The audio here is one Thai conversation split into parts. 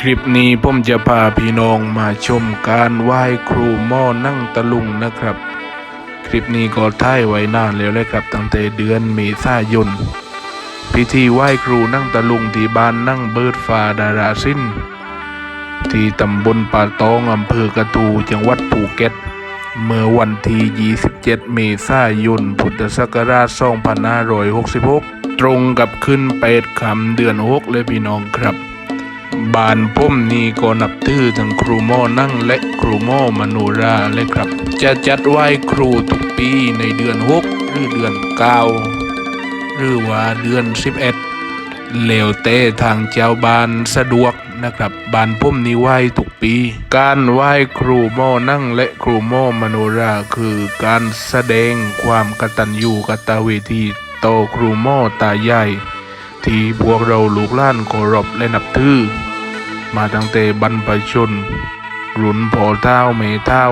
คลิปนี้ผมจะพาพี่น้องมาชมการไหว้ครูหม้อนั่งตะลุงนะครับ คลิปนี้ก็ถ่ายไว้นานแล้วเลยครับตั้งแต่เดือนเมษายน พิธีไหว้ครูนั่งตะลุงที่บ้านนั่งเบิดฟ้าดาราสิ้น ที่ตำบลป่าตองอำเภอกระตูจังหวัดภูเก็ต เมื่อวันที่ 27 เมษายน พุทธศักราช 2566 ตรงกับขึ้นเปดคำเดือน6เลยพี่น้องครับ บานผมนี่ก็นับถือทั้งครูหม้อนั่งและครูหม้อมโนราเลยครับ จะจัดไหว้ครูทุกปีในเดือน6หรือเดือน9หรือว่าเดือน11เลวเต้ทางเจ้าบานสะดวกนะครับบานผมนี่ไหว้ทุกปี การไหว้ครูหม้อนั่งและครูหม้อมโนราคือการแสดงความกตัญญูกตเวทีต่อครูหม้อตาใหญ่ ที่พวกเราลูกหล้านเคารพและนับถือมาตั้งแต่บรรพชน รุ่นพ่อเท้าแม่เท้า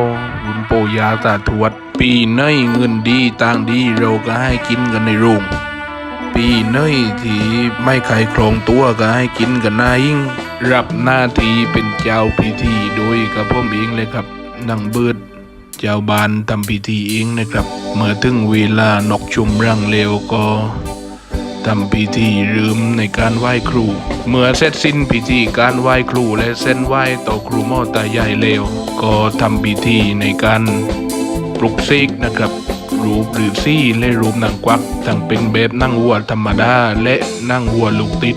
รุ่นปู่ย่าตาทวด ปีเนยเงินดีต่างดีเราก็ให้กินกันในโรงปีเนยที่ไม่ใครครองตัวก็ให้กินกันนายิ่ง รับหน้าที่เป็นเจ้าพิธีโดยกับผมเองเลยครับนางเบิดเจ้าบานทำพิธีเองนะครับ เมื่อถึงเวลานกชุมรังเลวก็ ทำพิธีลืมในการไหว้ครู เมื่อเสร็จสิ้นพิธีการไหว้ครูและเส้นไหว้ต่อครูหม่อตาใหญ่เลวก็ทำพิธีในการปลุกเสกนะครับรูปหรือซี่และรูปนางกวักทั้งเป็นแบบนั่งวัวธรรมดาและนั่งวัวลูกติด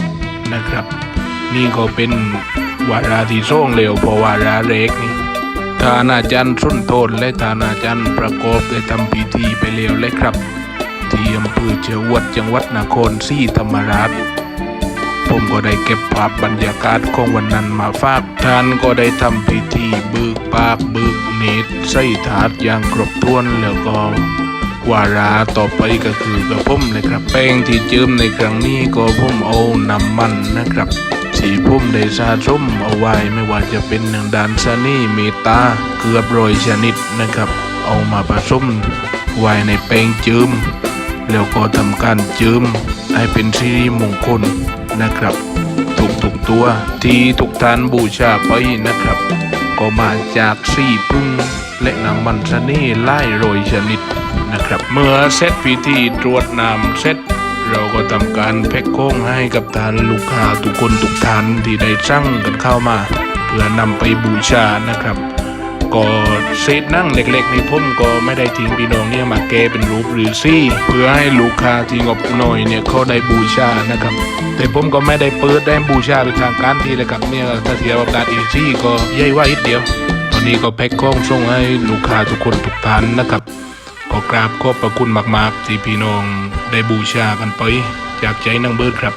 นะครับ นี่ก็เป็นวาราที่ส่งเร็วเพราะวาราเล็กนี่ทานอาจารย์สุนโทนและทานอาจารย์ประกอบได้ทำพิธีไปแล้วเลยครับ ที่อำเภอเชียวัดจังหวัดนครศรีธรรมราช ผมก็ได้เก็บภาพบรรยากาศของวันนั้นมาฝากท่านก็ได้ทำพิธีเบึกปากเบึกเนตรใส่ถาดอย่างครบถ้วนแล้วก็วาราต่อไปก็คือกระผมเลยครับ แป้งที่เจิมในครั้งนี้ก็ผมเอาน้ำมันนะครับ สีพุ่มได้สะสมเอาไว้ไม่ว่าจะเป็นหนึ่งดานซานี่เมตาเกือบรอยชนิดนะครับ เอามาผสมไว้ในแป้งเจิม แล้วก็ทำการเจิมให้เป็นสิริมงคลนะครับทุกๆตัวที่ทุกท่านบูชาไปนะครับ ก็มาจากสี่พึ่งและนางมันสนี่ไล่โรยชนิดนะครับ เมื่อเสร็จพิธีตรวจน้ำเสร็จเราก็ทำการแพ็คโค้งให้กับทานลูกค้าทุกคนทุกท่านที่ได้สั่งกันเข้ามา เพื่อนำไปบูชานะครับ ก็เศษนั่งเล็กๆนี่ผมก็ไม่ได้ทิ้งพี่น้องเนี่ยมาแกเป็นรูปหรือซี่ เพื่อให้ลูกค้าที่งบหน่อยเนี่ยเขาได้บูชานะครับ แต่ผมก็ไม่ได้เปิดได้บูชาเป็นทางการที่เลยครับเนี่ยถ้าเทียบกับการอีซี่ก็ย่อยว่าอีกเดียว ตอนนี้ก็แพ็คของส่งให้ลูกค้าทุกคนทุกท่านนะครับขอกราบขอบพระคุณมากๆที่พี่น้องได้บูชากันไปจากใจนั่งเบิร์ดครับ